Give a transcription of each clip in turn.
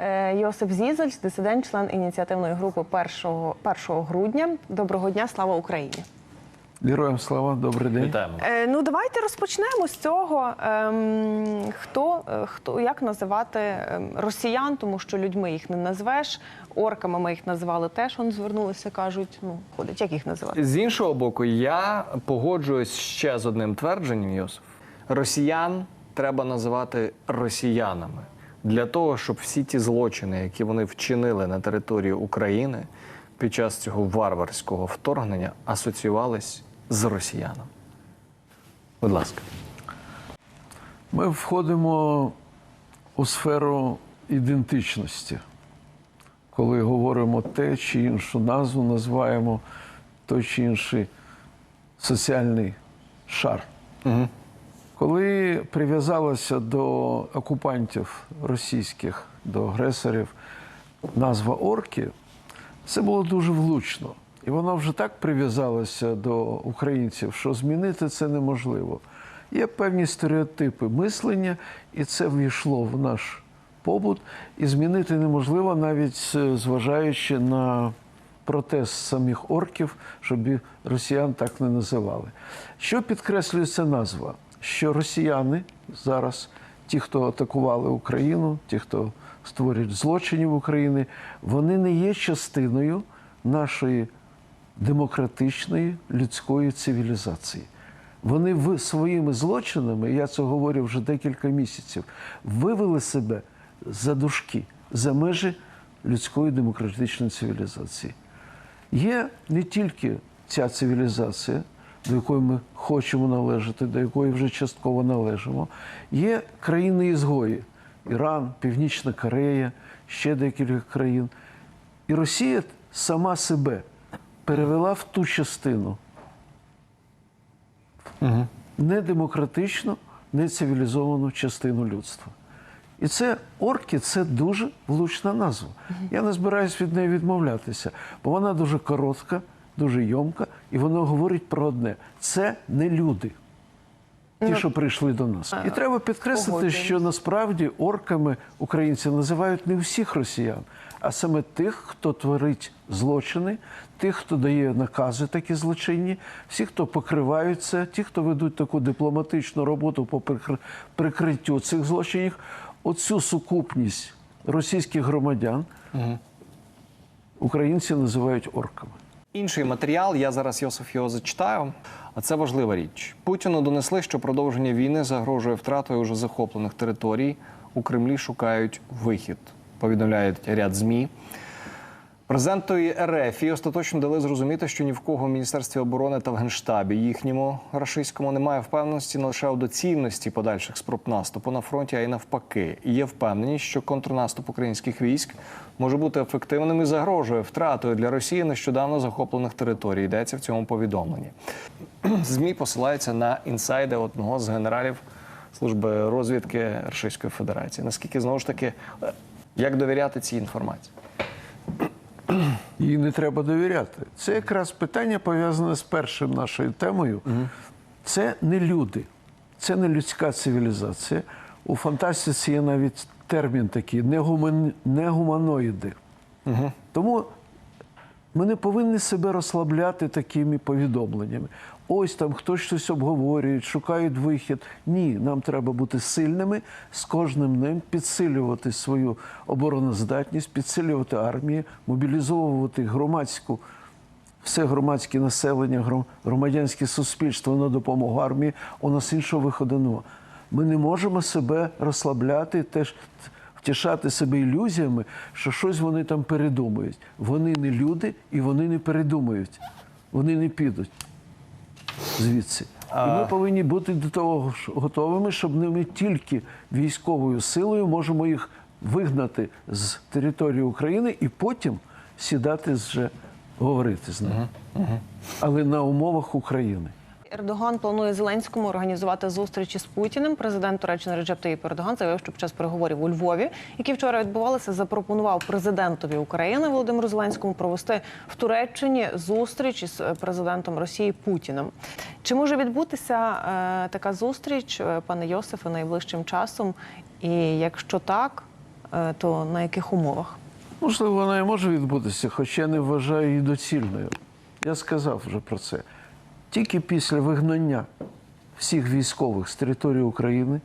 Е, Йосип Зізель, дисидент, член ініціативної групи 1, 1 грудня. Доброго дня, слава Україні! Героям слава, добрий день. Вітаємо. Е, ну давайте розпочнемо з цього. Ем, хто, е, хто як називати ем, росіян, тому що людьми їх не назвеш. Орками ми їх назвали теж. Он звернулися, кажуть. Ну ходять, як їх називати? З іншого боку, я погоджуюсь ще з одним твердженням, Йосиф. Росіян треба називати росіянами для того, щоб всі ті злочини, які вони вчинили на території України під час цього варварського вторгнення, асоціювались з росіянами. Будь ласка. Ми входимо у сферу ідентичності, коли говоримо те чи іншу назву, називаємо той чи інший соціальний шар. Угу. Коли прив'язалася до окупантів російських, до агресорів назва орки, це було дуже влучно. І воно вже так прив'язалося до українців, що змінити це неможливо. Є певні стереотипи мислення, і це ввійшло в наш побут, і змінити неможливо, навіть зважаючи на протест самих орків, щоб росіян так не називали. Що підкреслює ця назва? Що росіяни зараз, ті, хто атакували Україну, ті, хто створюють злочини в Україні, вони не є частиною нашої демократичної людської цивілізації. Вони своїми злочинами, я це говорю вже декілька місяців, вивели себе за дужки, за межі людської демократичної цивілізації. Є не тільки ця цивілізація, до якої ми хочемо належати, до якої вже частково належимо. Є країни-ізгої Іран, Північна Корея, ще декілька країн. І Росія сама себе перевела в ту частину Угу. недемократичну, нецивілізовану частину людства. І це орки це дуже влучна назва. Я не збираюсь від неї відмовлятися, бо вона дуже коротка, дуже йомка, і вона говорить про одне: це не люди. Ті, що прийшли до нас, і треба підкреслити, що насправді орками українці називають не всіх росіян, а саме тих, хто творить злочини, тих, хто дає накази такі злочинні, всі, хто покривають це, ті, хто ведуть таку дипломатичну роботу по прикриттю цих злочинів. Оцю сукупність російських громадян українці називають орками. Інший матеріал, я зараз Йосиф його зачитаю. А це важлива річ. Путіну донесли, що продовження війни загрожує втратою уже захоплених територій. У Кремлі шукають вихід. Повідомляють ряд змі. Президентові РФ і остаточно дали зрозуміти, що ні в кого в Міністерстві оборони та в Генштабі їхньому рашистському немає впевненості не лише у доцільності подальших спроб наступу на фронті, а й навпаки. І є впевненість, що контрнаступ українських військ може бути ефективним і загрожує втратою для Росії нещодавно захоплених територій. Йдеться в цьому повідомленні. ЗМІ посилаються на інсайди одного з генералів служби розвідки Російської Федерації. Наскільки знову ж таки, як довіряти цій інформації? Їй не треба довіряти. Це якраз питання пов'язане з першою нашою темою. Це не люди, це не людська цивілізація. У фантастиці є навіть термін такий негуманоїди. Угу. Тому ми не повинні себе розслабляти такими повідомленнями. Ось там хтось щось обговорює, шукають вихід. Ні, нам треба бути сильними з кожним днем, підсилювати свою обороноздатність, підсилювати армію, мобілізовувати громадську, все громадське населення, гром- громадянське суспільство на допомогу армії. У нас іншого виходу немає. Ми не можемо себе розслабляти, теж втішати себе ілюзіями, що щось вони там передумають. Вони не люди і вони не передумають. Вони не підуть звідси. І ми повинні бути до того готовими, щоб не ми тільки військовою силою можемо їх вигнати з території України і потім сідати вже говорити з ними. Але на умовах України. Ердоган планує Зеленському організувати зустрічі з Путіним. Президент Туреччини Реджеп Таїп Ердоган заявив, що під час переговорів у Львові, які вчора відбувалися, запропонував президентові України Володимиру Зеленському провести в Туреччині зустріч із е, президентом Росії Путіним. Чи може відбутися е, така зустріч, е, пане Йосифе, найближчим часом? І якщо так, е, то на яких умовах? Можливо, вона і може відбутися, хоча я не вважаю її доцільною. Я сказав вже про це. Тільки після вигнання всіх військових з території України,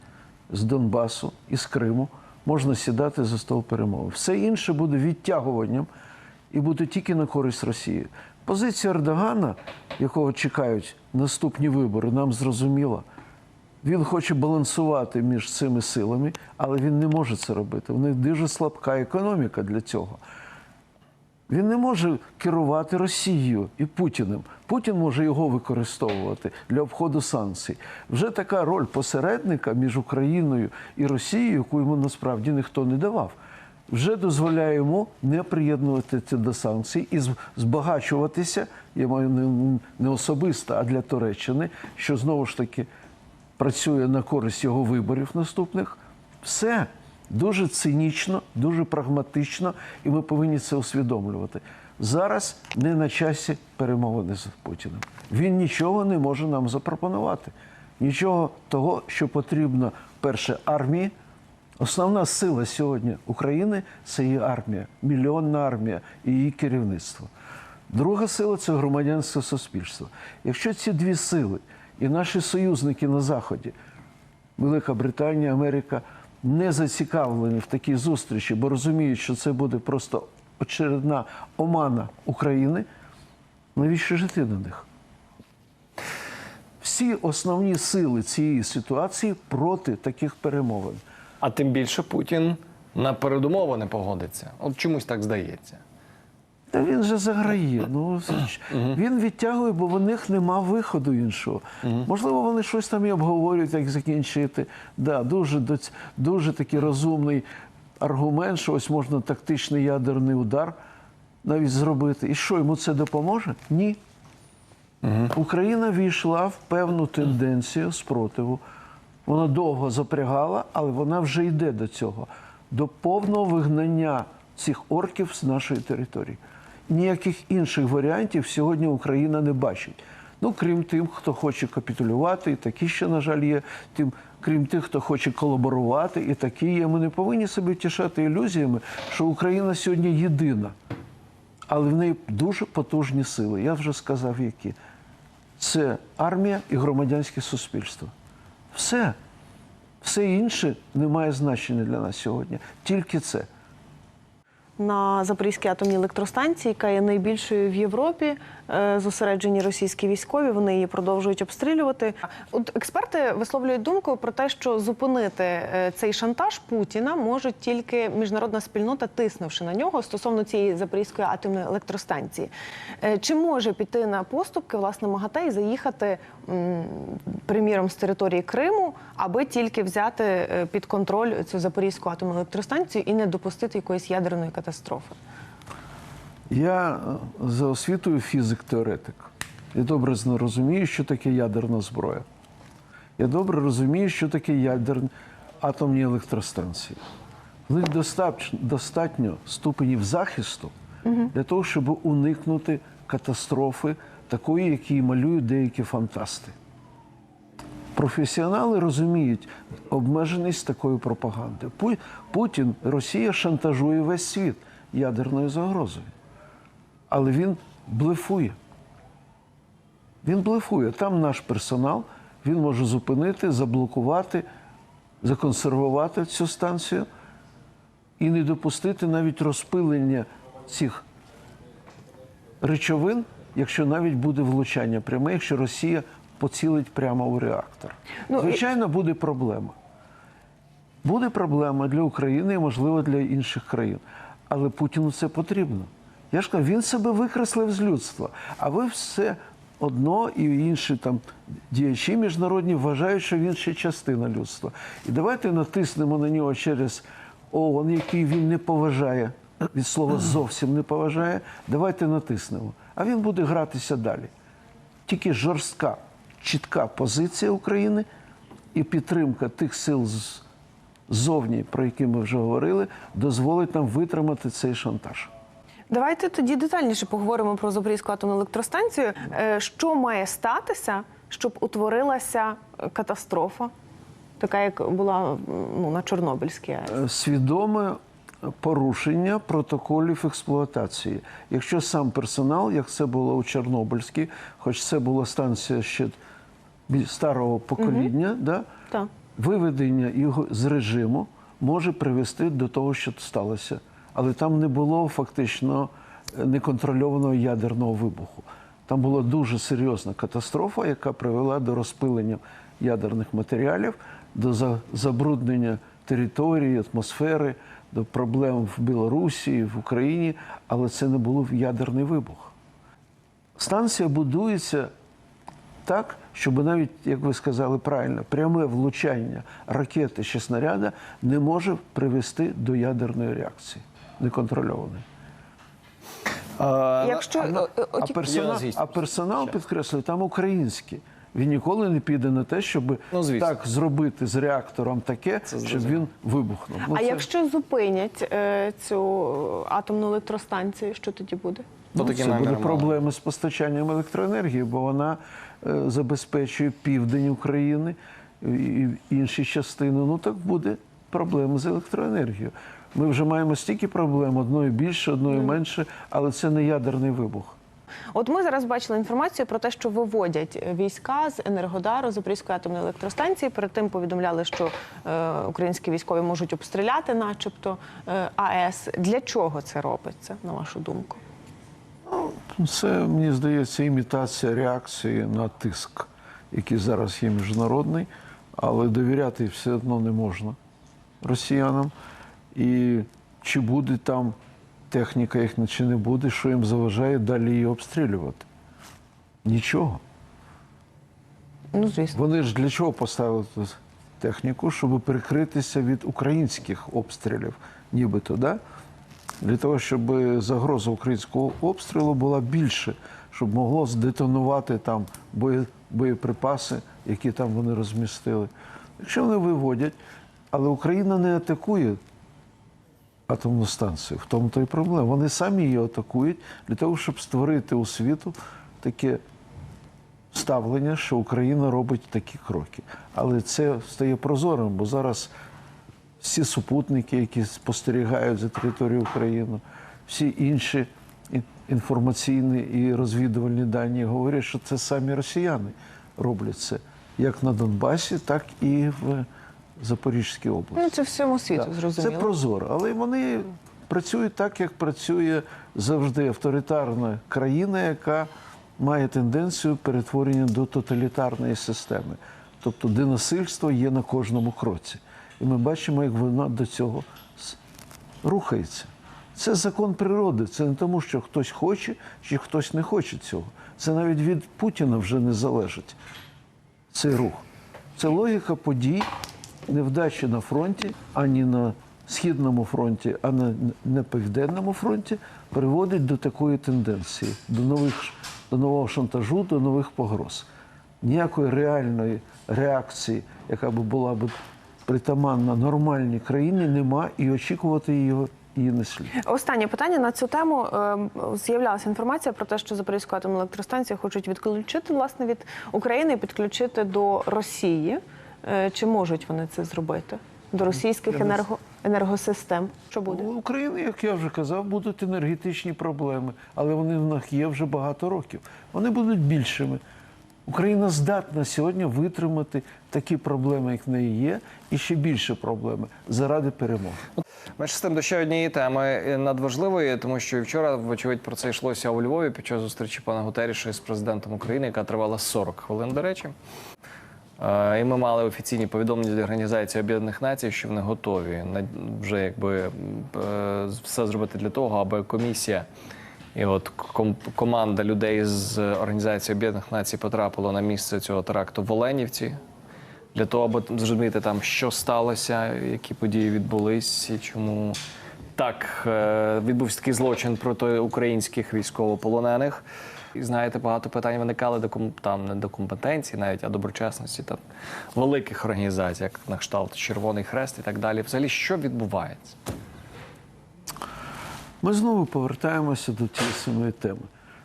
з Донбасу і з Криму можна сідати за стол перемови. Все інше буде відтягуванням і буде тільки на користь Росії. Позиція Ердогана, якого чекають наступні вибори, нам зрозуміла. Він хоче балансувати між цими силами, але він не може це робити. У них дуже слабка економіка для цього. Він не може керувати Росією і Путіним. Путін може його використовувати для обходу санкцій. Вже така роль посередника між Україною і Росією, яку йому насправді ніхто не давав, вже дозволяє йому не приєднуватися до санкцій і збагачуватися. Я маю не, особисто, а для Туреччини, що знову ж таки працює на користь його виборів наступних. Все дуже цинічно, дуже прагматично, і ми повинні це усвідомлювати. Зараз не на часі перемовини з Путіним. Він нічого не може нам запропонувати. Нічого того, що потрібно перше армії. Основна сила сьогодні України це її армія, мільйонна армія і її керівництво. Друга сила це громадянське суспільство. Якщо ці дві сили і наші союзники на Заході, Велика Британія, Америка, не зацікавлені в такій зустрічі, бо розуміють, що це буде просто очередна омана України, навіщо жити на них? Всі основні сили цієї ситуації проти таких перемовин. А тим більше Путін на передумови не погодиться. От чомусь так здається. Та він же заграє. Ну він відтягує, бо в них нема виходу іншого. Можливо, вони щось там і обговорюють, як закінчити. Да, дуже дуже такий розумний аргумент, що ось можна тактичний ядерний удар навіть зробити. І що йому це допоможе? Ні. Україна війшла в певну тенденцію спротиву. Вона довго запрягала, але вона вже йде до цього, до повного вигнання цих орків з нашої території. Ніяких інших варіантів сьогодні Україна не бачить. Ну, крім тим, хто хоче капітулювати, і такі ще, на жаль, є. Тим, крім тих, хто хоче колаборувати, і такі є. Ми не повинні себе тішати ілюзіями, що Україна сьогодні єдина. Але в неї дуже потужні сили. Я вже сказав, які. Це армія і громадянське суспільство. Все. Все інше не має значення для нас сьогодні. Тільки це. На Запорізькій атомній електростанції, яка є найбільшою в Європі, зосереджені російські військові. Вони її продовжують обстрілювати. От експерти висловлюють думку про те, що зупинити е, цей шантаж Путіна може тільки міжнародна спільнота, тиснувши на нього стосовно цієї запорізької атомної електростанції. Е, Чи може піти на поступки власне МАГАТЕ і заїхати, приміром, з території Криму, аби тільки взяти е, під контроль цю запорізьку атомну електростанцію і не допустити якоїсь ядерної катастрофи? Я е, за освітою фізик-теоретик. Я добре розумію, що таке ядерна зброя. Я добре розумію, що таке ядерні атомні електростанції. В них достатньо, достатньо ступенів захисту для того, щоб уникнути катастрофи, такої, які малюють деякі фантасти. Професіонали розуміють обмеженість такої пропаганди. Путін, Росія шантажує весь світ ядерною загрозою. Але він блефує. Він блефує. Там наш персонал, він може зупинити, заблокувати, законсервувати цю станцію і не допустити навіть розпилення цих речовин, якщо навіть буде влучання пряме, якщо Росія поцілить прямо у реактор. Ну, і- Звичайно, буде проблема. Буде проблема для України і, можливо, для інших країн. Але Путіну це потрібно. Я ж кажу, він себе викреслив з людства. А ви все одно і інші там діячі міжнародні вважають, що він ще частина людства. І давайте натиснемо на нього через ООН, який він не поважає, від слова зовсім не поважає. Давайте натиснемо. А він буде гратися далі. Тільки жорстка, чітка позиція України і підтримка тих сил ззовні, про які ми вже говорили, дозволить нам витримати цей шантаж. Давайте тоді детальніше поговоримо про Запорізьку атомну електростанцію. Е, Що має статися, щоб утворилася е, катастрофа, така як була ну, на Чорнобильській АЕС? Е, Свідоме порушення протоколів експлуатації. Якщо сам персонал, як це було у Чорнобильській, хоч це була станція ще старого покоління, да, Так. виведення його з режиму може привести до того, що сталося. Але там не було фактично е, неконтрольованого ядерного вибуху. Там була дуже серйозна катастрофа, яка привела до розпилення ядерних матеріалів, до забруднення території, атмосфери, до проблем в Білорусі, в Україні, але це не був ядерний вибух. Станція будується так, щоб навіть, як ви сказали правильно, пряме влучання ракети чи снаряда не може привести до ядерної реакції неконтрольованої. Якщо а, е, е, А персонал, Я, а персонал підкреслюю, там український. Він ніколи не піде на те, щоб Ну, так зробити з реактором таке, щоб зрозуміло. він вибухнув. Ну, а це- якщо зупинять е, цю атомну електростанцію, що тоді буде? Ну, Ну, це буде проблеми з постачанням електроенергії, бо вона е, забезпечує південь України і і інші частини. Ну так буде проблеми з електроенергією. Ми вже маємо стільки проблем, одної більше, одної менше, але це не ядерний вибух. От ми зараз бачили інформацію про те, що виводять війська з Енергодару Запорізької атомної електростанції. Перед тим повідомляли, що е, українські військові можуть обстріляти, начебто е, АЕС. Для чого це робиться, на вашу думку? Це, мені здається, імітація реакції на тиск, який зараз є міжнародний, але довіряти все одно не можна росіянам. І чи буде там техніка їхня, чи не буде, що їм заважає далі її обстрілювати? Нічого. Ну, звісно. Вони ж для чого поставили техніку, щоб перекритися від українських обстрілів, нібито, да? для того, щоб загроза українського обстрілу була більше, щоб могло здетонувати там боєприпаси, які там вони розмістили. Якщо вони виводять, але Україна не атакує атомну станцію, в тому то і проблема. Вони самі її атакують для того, щоб створити у світу таке ставлення, що Україна робить такі кроки. Але це стає прозорим, бо зараз всі супутники, які спостерігають за територією України, всі інші інформаційні і розвідувальні дані говорять, що це самі росіяни роблять це як на Донбасі, так і в Запорізькій області. Ну, це всьому світу, Так, зрозуміло. Це прозоро, але вони працюють так, як працює завжди авторитарна країна, яка має тенденцію перетворення до тоталітарної системи. Тобто, де насильство є на кожному кроці. І ми бачимо, як вона до цього рухається. Це закон природи. Це не тому, що хтось хоче чи хтось не хоче цього. Це навіть від Путіна вже не залежить цей рух. Це логіка подій, невдачі на фронті, ані на східному фронті, а на, південному фронті приводить до такої тенденції, до нових до нового шантажу, до нових погроз. Ніякої реальної реакції, яка б була б притаманна нормальній країні, нема і очікувати її, її не слід. Останнє питання на цю тему. Ем, З'являлася інформація про те, що Запорізьку атомну електростанцію хочуть відключити власне від України і підключити до Росії. Е, Чи можуть вони це зробити? До російських енерго... енергосистем? Що буде? У України, як я вже казав, будуть енергетичні проблеми, але вони в них є вже багато років. Вони будуть більшими. Україна здатна сьогодні витримати такі проблеми, як в неї є, і ще більше проблеми заради перемоги. Менше з тим до ще однієї теми надважливої, тому що і вчора, вочевидь, про це йшлося у Львові під час зустрічі пана Гутеріша з президентом України, яка тривала 40 хвилин, до речі. Е, І ми мали офіційні повідомлення від Організації Об'єднаних Націй, що вони готові вже якби е, все зробити для того, аби комісія і от команда людей з Організації Об'єднаних Націй потрапила на місце цього теракту в Оленівці для того, аби зрозуміти там, що сталося, які події відбулись, і чому так е, відбувся такий злочин проти українських військовополонених. І знаєте, багато питань виникали до там не до компетенції, навіть а доброчесності там великих організацій, як на кшталт Червоний Хрест і так далі. Взагалі, що відбувається? Ми знову повертаємося до тієї самої теми.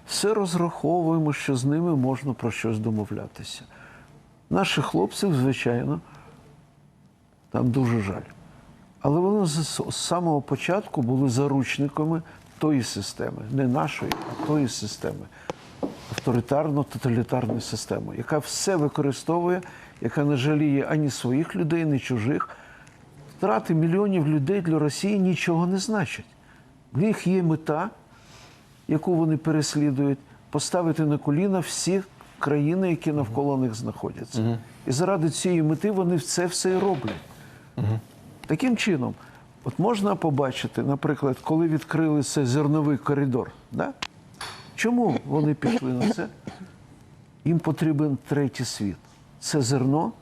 Все розраховуємо, що з ними можна про щось домовлятися. Наших хлопців, звичайно, там дуже жаль. Але вони з самого початку були заручниками тої системи, не нашої, а тої системи, авторитарно-тоталітарної системи, яка все використовує, яка не жаліє ані своїх людей, ні чужих. Втрати мільйонів людей для Росії нічого не значать. В них є мета, яку вони переслідують, поставити на коліна всі країни, які навколо них знаходяться. І заради цієї мети вони це все і роблять. Таким чином, от можна побачити, наприклад, коли відкрили цей зерновий коридор, да? Чому вони пішли на це? Їм потрібен третій світ. Це зерно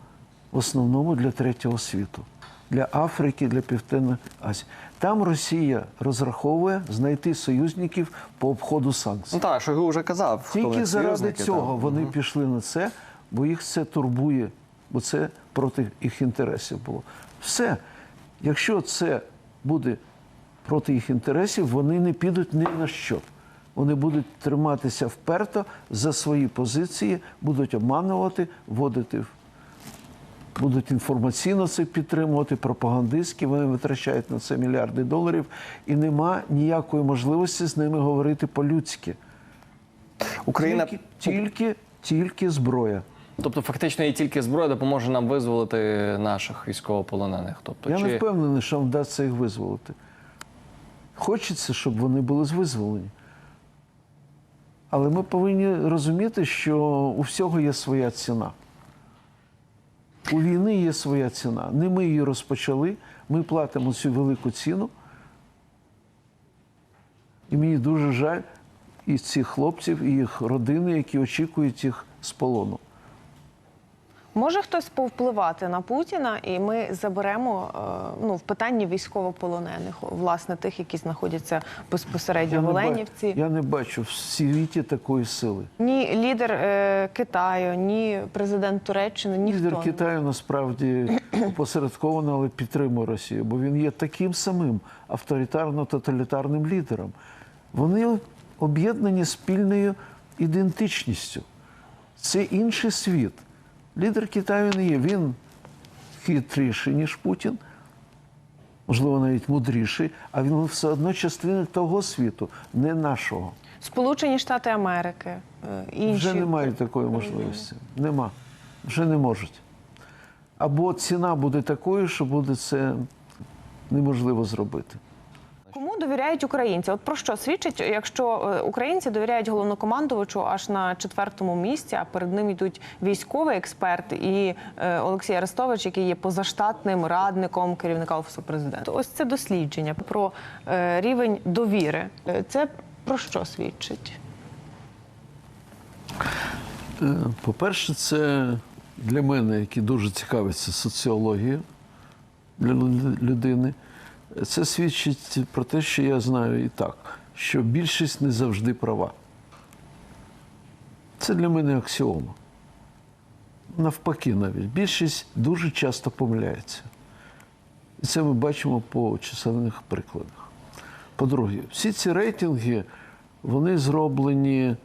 в основному для третього світу, для Африки, для Південної Азії. Там Росія розраховує знайти союзників по обходу санкцій. Ну так, Шойгу вже казав. Тільки заради цього так. вони пішли на це, бо їх це турбує, бо це проти їх інтересів було. Все. Якщо це буде проти їх інтересів, вони не підуть ні на що. Вони будуть триматися вперто за свої позиції, будуть обманувати, вводити будуть інформаційно це підтримувати, пропагандистські, вони витрачають на це мільярди доларів, і нема ніякої можливості з ними говорити по-людськи. Україна Тільки, тільки, тільки зброя. Тобто, фактично, і тільки зброя допоможе нам визволити наших військовополонених. Тобто, Я чи... не впевнений, що вам вдасться їх визволити. Хочеться, щоб вони були визволені. Але ми повинні розуміти, що у всього є своя ціна. У війни є своя ціна. Не ми її розпочали, ми платимо цю велику ціну. І мені дуже жаль і цих хлопців, і їх родини, які очікують їх з полону. Може хтось повпливати на Путіна, і ми заберемо е, ну, в питанні військовополонених, власне, тих, які знаходяться безпосередньо в Оленівці. я не бачу в світі такої сили. Ні лідер е, Китаю, ні президент Туреччини, ніхто. Лідер Китаю насправді опосередковано, але підтримує Росію, бо він є таким самим авторитарно-тоталітарним лідером. Вони об'єднані спільною ідентичністю. Це інший світ. Лідер Китаю не є. Він хитріший, ніж Путін, можливо, навіть мудріший, а він все одно частина того світу, не нашого. Сполучені Штати Америки, е, інші Вже немає такої можливості. Нема. Вже не можуть. Або ціна буде такою, що буде це неможливо зробити. Кому довіряють українці? От про що свідчить, якщо е, українці довіряють головнокомандувачу аж на четвертому місці, а перед ним йдуть військовий експерт і е, Олексій Арестович, який є позаштатним радником керівника офісу президента. Ось це дослідження про е, рівень довіри. Це про що свідчить? По-перше, це для мене, який дуже цікавиться соціологією для людини, це свідчить про те, що я знаю і так, що більшість не завжди права. Це для мене аксіома. Навпаки, навіть більшість дуже часто помиляється. І це ми бачимо по чисельних прикладах. По-друге, всі ці рейтинги, вони зроблені,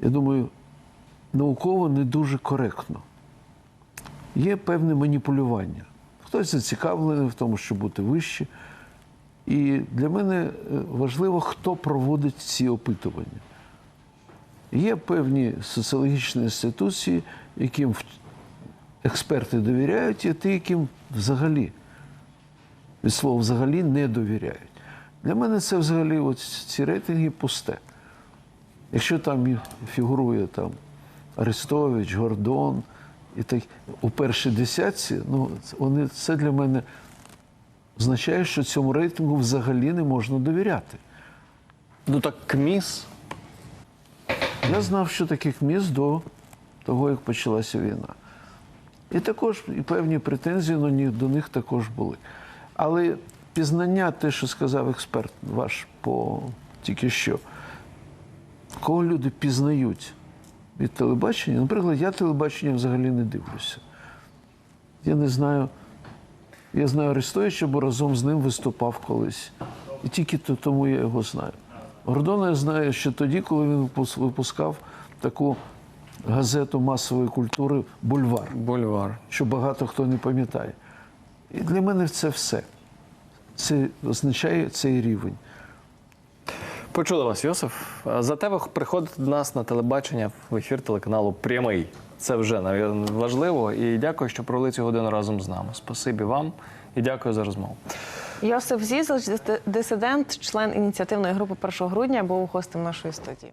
я думаю, науково не дуже коректно. Є певне маніпулювання. Хтось зацікавлений в тому, щоб бути вище. І для мене е, важливо, хто проводить ці опитування. Є певні соціологічні інституції, яким експерти довіряють, і ті, яким взагалі, від слова взагалі не довіряють. Для мене це взагалі ці рейтинги пусте. Якщо там фігурує там Арестович, Гордон і так у першій десятці, ну вони це для мене означає, що цьому рейтингу взагалі не можна довіряти. Ну так КМІС. Я знав, що таких міст до того, як почалася війна. І також і певні претензії на них, до них також були. Але пізнання, те, що сказав експерт ваш по тільки що, кого люди пізнають від телебачення, наприклад, я телебачення взагалі не дивлюся. Я не знаю. Я знаю Арестовича, бо разом з ним виступав колись. І тільки тому я його знаю. Гордона я знаю ще тоді, коли він випускав таку газету масової культури Бульвар, Бульвар. що багато хто не пам'ятає. І для мене це все. Це означає цей рівень. Почули вас, Йосиф. Зате ви приходите до нас на телебачення в ефір телеканалу Прямий. Це вже важливо. І дякую, що провели цю годину разом з нами. Спасибі вам і дякую за розмову. Йосиф Зізл, дисидент, член ініціативної групи 1 грудня, був гостем нашої студії.